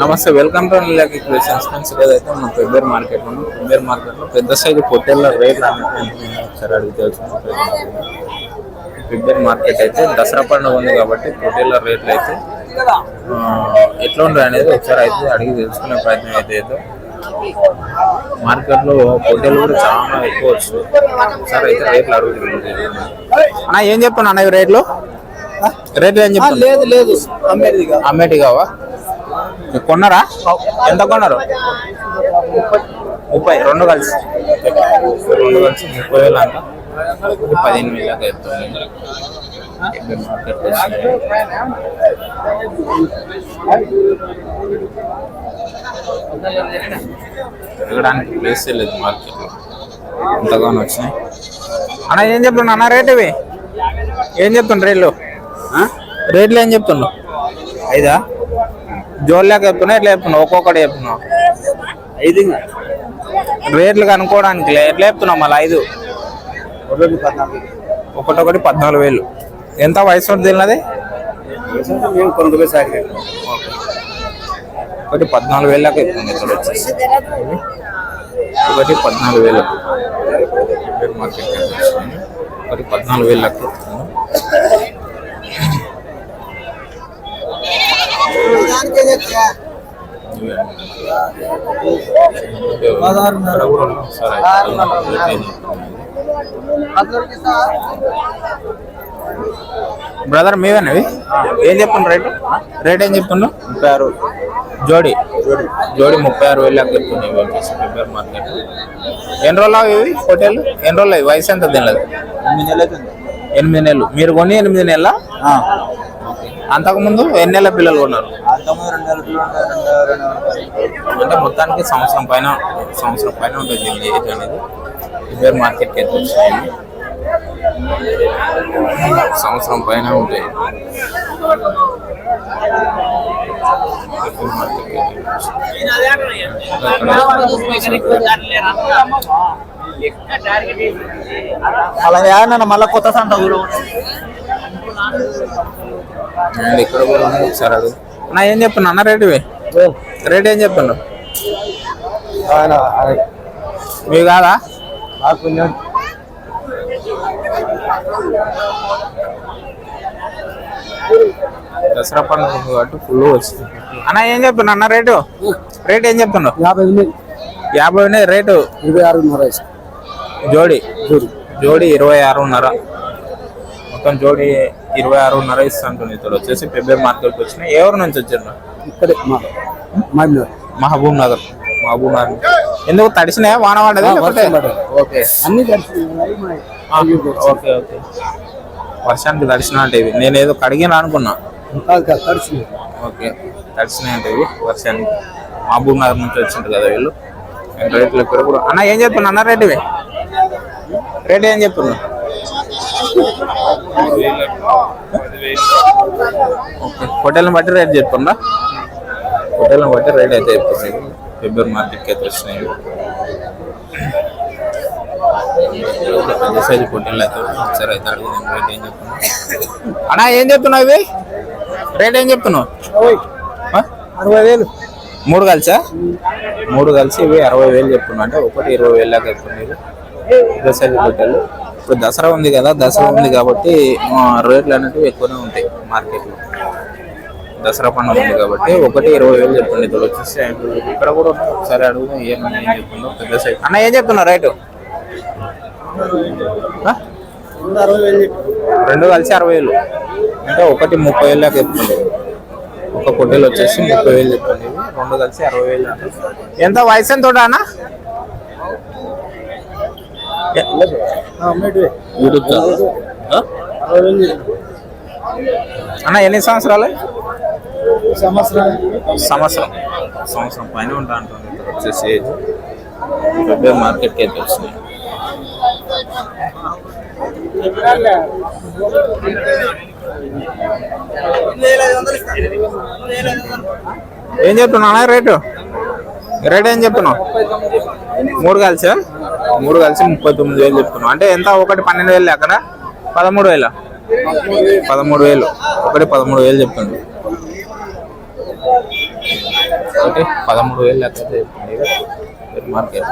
నమస్తే welcome to Neelaki creations friends ఏదైతే మన పెబ్బేర్ మార్కెట్ ఉన్నాం పెబ్బేర్ మార్కెట్లో పెద్ద సైజు పొట్టేళ్ళ రేట్లు అనేది ఒకసారి అడిగి తెలుసుకుందాం. పెబ్బేర్ మార్కెట్ అయితే దసరా పండుగ ఉంది కాబట్టి పొట్టేళ్ళ రేట్లు అయితే ఎట్లా ఉంటాయి అనేది ఒకసారి అయితే అడిగి తెలుసుకునే ప్రయత్నం అయితే అయితే మార్కెట్లో పొట్టేలు కూడా చాలా ఎక్కువ వస్తుంది ఒకసారి అయితే రేట్లు అడుగుతుంది అన్న ఏం చెప్తున్నా అన్న రేట్లు రేట్లు ఏం చెప్తున్నా లేదు లేదు. అమ్మేటి కావా? కొన్నారా? ఎంత కొన్నారు? ముప్పై. రెండు కలిసి. రెండు కలిసి ముప్పై వేలు అంట. పదిహేను వేలకు. తిరగడానికి ప్లేస్ లేదు మార్కెట్లో. ఎంతగానో వచ్చినాయి? అన్న ఏం చెప్తున్నా? అన్న రేట్ ఇవి. ఏం చెప్తుండ్రు రేట్లు? రేట్లు ఏం చెప్తున్నావు ఐదా? జోల్లాక చెప్తున్నా ఎట్లా చెప్తున్నావు ఒక్కొక్కటి చెప్తున్నావు ఐదు. రేట్లు కనుక్కోవడానికి ఎట్లా చెప్తున్నావు మళ్ళీ? ఐదు. ఒకటొకటి పద్నాలుగు. వేలు. ఎంత వయసు ఉంటుంది ఒకటి పద్నాలుగు వేలు దాకా చెప్తుంది ఇక్కడ వచ్చేసి. ఒకటి పద్నాలుగు వేలు. మార్కెట్. ఒకటి పద్నాలుగు వేలు లెక్క చెప్తుంది? బ్రదర్ మీవేనవి ఏం చెప్తుండ్రు రేటు? రేట్ ఏం చెప్తుండ్రు? ముప్పై ఆరు. జోడి. జోడి. ముప్పై ఆరు వేలు చెప్తుంది ఇవి వచ్చేసి ఫిబ్రవరి మార్కెట్. ఎన్ని రోజులు అవి ఇవి హోటల్? ఎన్ని రోజులు అవి? వయసు ఎంత తినలేదు ఎనిమిది నెలలు ఎనిమిది నెలలు. మీరు కొని ఎనిమిది నెలల? అంతకుముందు ఎన్ని నెలల పిల్లలు అంతకుముందు రెండు నెలలు పిల్లలు అంటే మొత్తానికి సంవత్సరం పైన సంవత్సరం పైన ఉంటుంది దీని ఏజ్ అనేది. ఫిబ్రవరి మార్కెట్కి అయితే వచ్చినాయి సంవత్సరం పైన ఉంటాయి. అలా మళ్ళీ కొత్త సంత కూడా అండ్ ఇక్కడ కూడా ఉంది ఒకసారి అడుగు. అన్న ఏం చెప్తున్నా అన్న రేటు రేట్ ఏం చెప్తున్నావు మీ కాదా? దసరా పండుగ ఉంది కాబట్టి ఫుల్ వచ్చింది. అన్న ఏం చెప్తున్నా అన్న రేటు? రేట్ ఏం చెప్తున్నావు యాభై యాభై ఉన్నాయి రేటు? ఇరవై ఆరున్నర జోడి? జోడి. ఇరవై ఆరున్నర మొత్తం జోడి ఇరవై ఆరున్నర ఇస్తుంటుంది ఇక్కడ వచ్చేసి ఫిబ్రవరి మార్కెట్కి వచ్చిన ఎవరి నుంచి వచ్చారు? ఇక్కడే మహబూబ్ నగర్ మహబూబ్ నగర్ ఎందుకు తడిసినాయా? వాన పడ్డదా ఓకే. అన్ని ఓకే ఓకే. వర్షానికి తడిసిన అంటే ఇవి. నేను ఏదో కడిగిన అనుకున్నా. ఓకే. తడిసినాయి అంటే ఇవి. వర్షానికి మహబూబ్ నగర్ నుంచి వచ్చింటారు కదా వీళ్ళు. రేట్లు కూడా. అన్న ఏం చెప్తున్నా? అన్న రేట్ ఇవి. రేట్ ఏం చెప్తున్నా? హోటల్ని బట్టి రేట్ చెప్తుందా హోటల్ని బట్టి రేట్ అయితే చెప్తుంది ఫిబ్రవరి మార్కెట్కి అయితే వచ్చినాయి. పెద్ద సైజు పొట్టేళ్ళు అయితే ఒకసారి అయితే అడుగుదాం రేట్ ఏం చెప్తున్నా? అన్నా ఏం చెప్తున్నావు ఇవి? రేట్ ఏం చెప్తున్నావు? అరవై వేలు. మూడు కలిసా? మూడు కలిసి ఇవి అరవై వేలు చెప్తున్నా. అంటే ఒకటి ఇరవై వేలు దాకా చెప్తున్నారు. ఇవి. పెద్ద సైజు పొట్టేళ్ళు ఇప్పుడు దసరా ఉంది కదా దసరా ఉంది కాబట్టి రేట్లు అనేవి ఎక్కువనే ఉంటాయి మార్కెట్లో. దసరా పండుగ ఉంది కాబట్టి ఒకటి ఇరవై వేలు చెప్పండి ఇక్కడ వచ్చేసి ఇక్కడ కూడా ఒకసారి అడుగుదాం ఏమన్నా ఏం చెప్తుందో పెద్ద సైజు. అన్న ఏం చెప్తున్నా రైట్? రెండు కలిసి అరవై వేలు. అంటే ఒకటి ముప్పై వేలు దాకా చెప్తుంది. ఒక పొట్టేలు వచ్చేసి ముప్పై వేలు చెప్పండి రెండు కలిసి అరవై వేలు ఎంత వయసు ఎంత అన్న? అన్న ఎన్ని సంవత్సరాలు? సంవత్సరం సంవత్సరం. సంవత్సరం పైన ఉంటా అంటుంది. వచ్చేసి ఏజ్ ఫిబ్రవరి మార్కెట్కి అయితే వచ్చినాయి ఏం చెప్తున్నా రేటు? రేట్ ఏం చెప్తున్నావు? మూడు కలిసా మూడు కలిసి ముప్పై తొమ్మిది వేలు చెప్తున్నావు అంటే ఎంత? ఒకటి పన్నెండు వేలు అక్కడ పదమూడు వేల? పదమూడు వేలు. ఒకటి పదమూడు వేలు చెప్తుంది ఒకటి పదమూడు వేలు లెక్క అయితే చెప్తుంది ఇది మార్కెట్.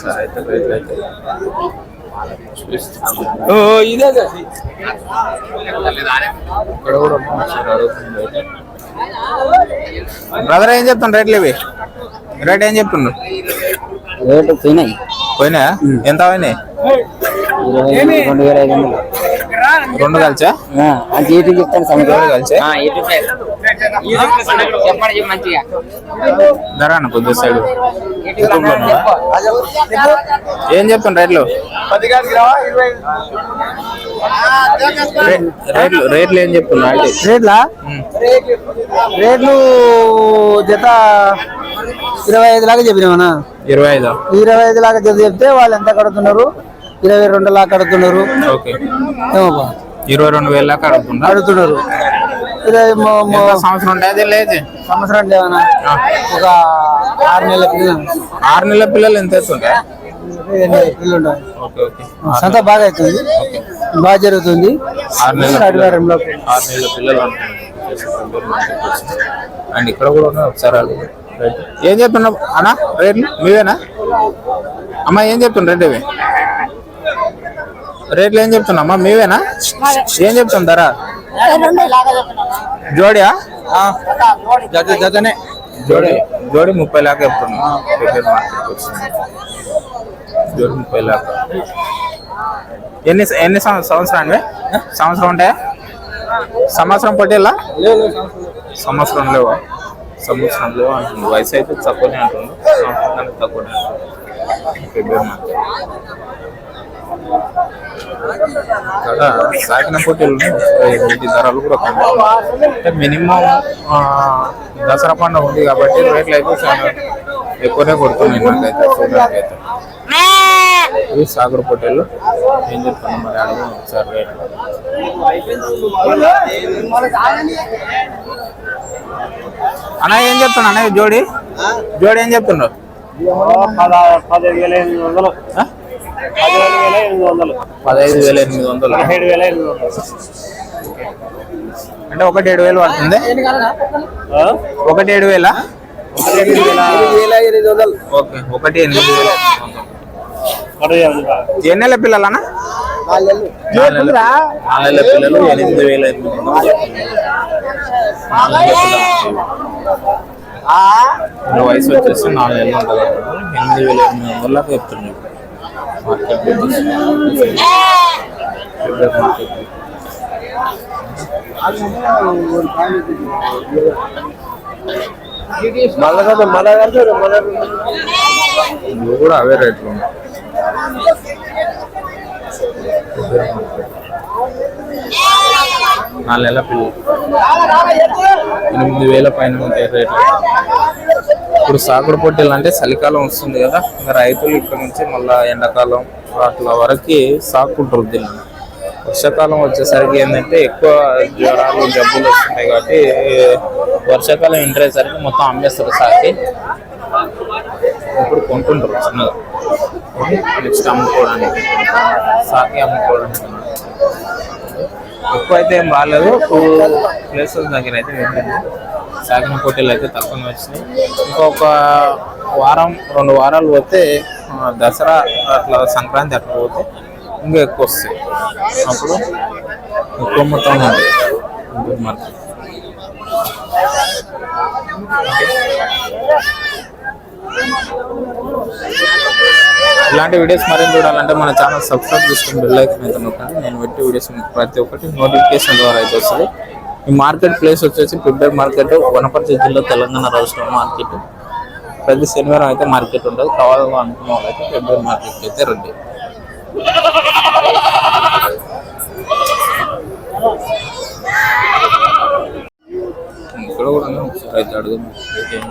సరే అయితే రేట్లు అయితే చూపిస్తాను. ఓ, ఇదే అదే. ఇక్కడ కూడా అడుగుతుంది రేట్. బ్రదర్ ఏం చెప్తాను రేట్లు ఇవి. రేట్ ఏం చెప్తుండ్రు? రేటు పోయినాయి. పోయినా ఎంత పోయినాయి? రెండు కలిసా? ఏంటి చెప్తాను రెండు కలిసా? చెప్పండి మంచిగా. ధర అన్న కొద్ది సైడ్. ఏం చెప్తాను రేట్లు? రేట్లు రేట్లు ఏం చెప్తున్నా అంటే రేట్లా? రేట్లు జత ఇరవై ఐదు లాగా చెప్పినామన్నా. ఇరవై ఐదు? ఇరవై ఐదు లాగా జత చెప్తే వాళ్ళు ఎంత కడుతున్నారు? ఇరవై రెండు ఓకే. ఏమోపా ఇరవై రెండు వేల అడుగుతుందా అడుగుతున్నారు ఎంత సంవత్సరం ఉంటుంది లేదు. సంవత్సరం ఒక ఆరు నెలల పిల్లలు. ఆరు నెలల పిల్లలు ఎంత అవుతుంటాయి సంత బాగా అవుతుంది. బాగా జరుగుతుంది. ఆదివారంలో ఆరు నెలల పిల్లలు అండ్ ఇక్కడ కూడా ఉన్నాయి ఒకసారి. ఏం చెప్తున్నావు అన్న రేట్లు? మీవేనా? అమ్మ ఏం చెప్తున్నా రేట్ ఇవి? రేట్లు ఏం చెప్తున్నా అమ్మా? మీవేనా? ఏం చెప్తాం ధర? జోడియా? జత జతనే. జోడి జోడి ముప్పై లాక్ చెప్తున్నా జోడి ముప్పై లాక్ ఎన్ని ఎన్ని సంవ- సంవత్సరాలు సంవత్సరం ఉంటాయా? సంవత్సరం పట్టేలా? సంవత్సరం లేవా. సంవత్సరం లేవా? అంటుంది వయసు అయితే తక్కువనే అంటుంది సంవత్సరానికి తక్కువనే అంటుంది ఫిబ్రవరి ఇక్కడ సాగిన పోటీలు వీటి ధరలు కూడా. అంటే మినిమం దసరా పండుగ ఉంది కాబట్టి రేట్లు అయితే చాలా ఎక్కువనే కొడుతున్నాయి నాకైతే చూడడానికి అయితే ఇవి సాగర్ పొట్టేళ్ళు ఏం చెప్తాను మరి అడుగు ఒకసారి రేట్లు. అన్న ఏం చెప్తున్నా అన్న జోడి? జోడి ఏం చెప్తున్నావు? పదిహేడు వేల ఎనిమిది వందలు. వేల ఎనిమిది వందలు. పదహైదు వేల ఎనిమిది వందలు. పదిహేడు వేల ఎనిమిది వందలు. అంటే ఒకటి ఏడు వేలు పడుతుంది. ఒకటి ఏడు వేల. ఓకే ఒకటి ఎనిమిది వేల ఎన్ని నెలల పిల్లలనా నాలుగు నెలల. పిల్లలు ఎనిమిది వేల ఎనిమిది వందలు. వయసు వచ్చేసి నాలుగు నెలలు ఉంటుంది. ఎనిమిది వేల ఎనిమిది వందల దాకా మళ్ళా కదా మళ్ళా కడతారు మళ్ళా కూడా అవే రేట్లు నాలుగు నెలల పిల్లలు ఎనిమిది వేల పైన ఉంటాయి రేట్లు. ఇప్పుడు సాగుడు పొట్టేలు అంటే చలికాలం వస్తుంది కదా ఇంకా రైతులు ఇక్కడ నుంచి మళ్ళీ ఎండాకాలం అట్లా వరకు సాకుంటారు దీన్ని వర్షాకాలం వచ్చేసరికి ఏంటంటే ఎక్కువ జ్వరాలు జబ్బులు వస్తున్నాయి కాబట్టి వర్షాకాలం ఎంటర్ అయ్యేసరికి మొత్తం అమ్మేస్తారు సాకి. ఇప్పుడు కొంటుంటారు చిన్నగా. నెక్స్ట్ అమ్ముకోవడానికి. సాకి అమ్ముకోవడానికి. ఎక్కువ అయితే ఏం బాగాలేదు. టూ ప్లేసెస్ దగ్గర అయితే వెళ్ళింది సాగిన పోటీలు అయితే తక్కువనే వచ్చినాయి. ఇంకొక వారం రెండు వారాలు పోతే దసరా అట్లా సంక్రాంతి అట్లా పోతే ఇంకా ఎక్కువ వస్తాయి. అప్పుడు ఎక్కువ మొత్తం ఉంటుంది మనకి ఇలాంటి వీడియోస్ మరిన్ని చూడాలంటే మన ఛానల్ సబ్స్క్రైబ్ చేసుకుని బెల్ ఐకాన్ అయితే నొక్కండి. నేను పెట్టే వీడియోస్ ప్రతి ఒక్కటి నోటిఫికేషన్ ద్వారా అయితే వస్తుంది. ఈ మార్కెట్ ప్లేస్ వచ్చేసి పిబ్బర్ మార్కెట్ వనపర్తి జిల్లా తెలంగాణ రాష్ట్రం మార్కెట్ ప్రతి శనివారం అయితే మార్కెట్ ఉంటుంది. కావాలని అనుకున్న వాళ్ళైతే అయితే ఫిబ్రవరి మార్కెట్కి అయితే రండి ఇక్కడ కూడా ఒకసారి అయితే అడుగుదాం. ఏం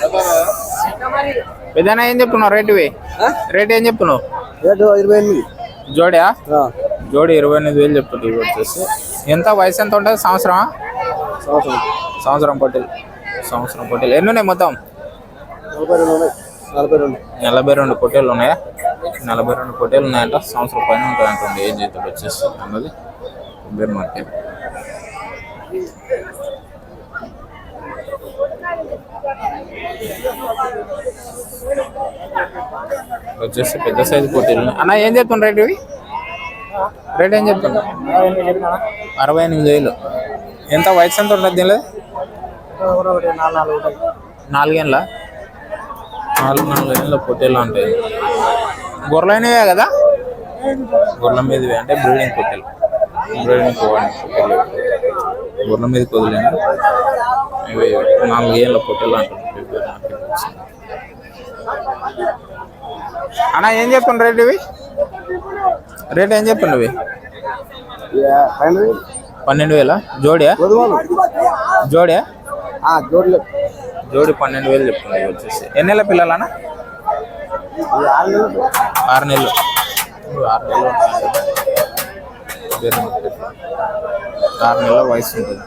చెప్తున్నారు పెద్దనా ఏం చెప్తున్నావు? రేట్ రేట్ ఏం చెప్తున్నావు? రేటు ఇరవై ఎనిమిది. జోడియా? జోడి ఇరవై ఎనిమిది వేలు చెప్తుంది ఇవి వచ్చేసి ఎంత వయసు ఎంత ఉంటుంది? సంవత్సరమా? సంవత్సరం. సంవత్సరం పట్టేలు సంవత్సరం పొట్టేలు ఎన్ని ఉన్నాయి మొత్తం? నలభై రెండు. ఉన్నాయి నలభై రెండు. నలభై రెండు పొట్టేలు ఉన్నాయా? నలభై రెండు పొట్టేలు ఉన్నాయంట. సంవత్సరం పైన ఉంటాయంటండి ఏం చేస్తాడు వచ్చేసి అన్నది. బేర్ మార్కెట్. వచ్చేసి పెద్ద సైజు పోటీలు అన్న ఏం చెప్తున్నా రేట్ ఇవి? రేట్ ఏం చెప్తున్నా అరవై ఎనిమిది వేలు. ఎంత? వయసు ఎంత ఉంటుంది దీనిలో? నాలుగేళ్ళ. నాలుగు నాలుగు ఏళ్ళ పొట్టేళ్ళు ఉంటాయి. గొర్రెలైనవే కదా? గొర్రెల మీదవి అంటే బ్రీడింగ్ పొట్టేలు బ్రీడింగ్ పొట్టేలు గొర్రెల మీద కుదిలేను? ఇవి నాలుగు ఏళ్ళ పొట్టేలు అంటారు అన్న ఏం చెప్తున్నా రేట్ ఇవి? రేట్ ఏం చెప్తున్నా ఇవి? పన్నెండు వేల. జోడియా? జోడియా? జోడి పన్నెండు వేలు చెప్తున్నాయి వచ్చేసి. ఎన్నెల పిల్లలనా ఆరు నెలలు. ఆరు నెలలు. ఆరు నెలల వయసు ఉంటుంది.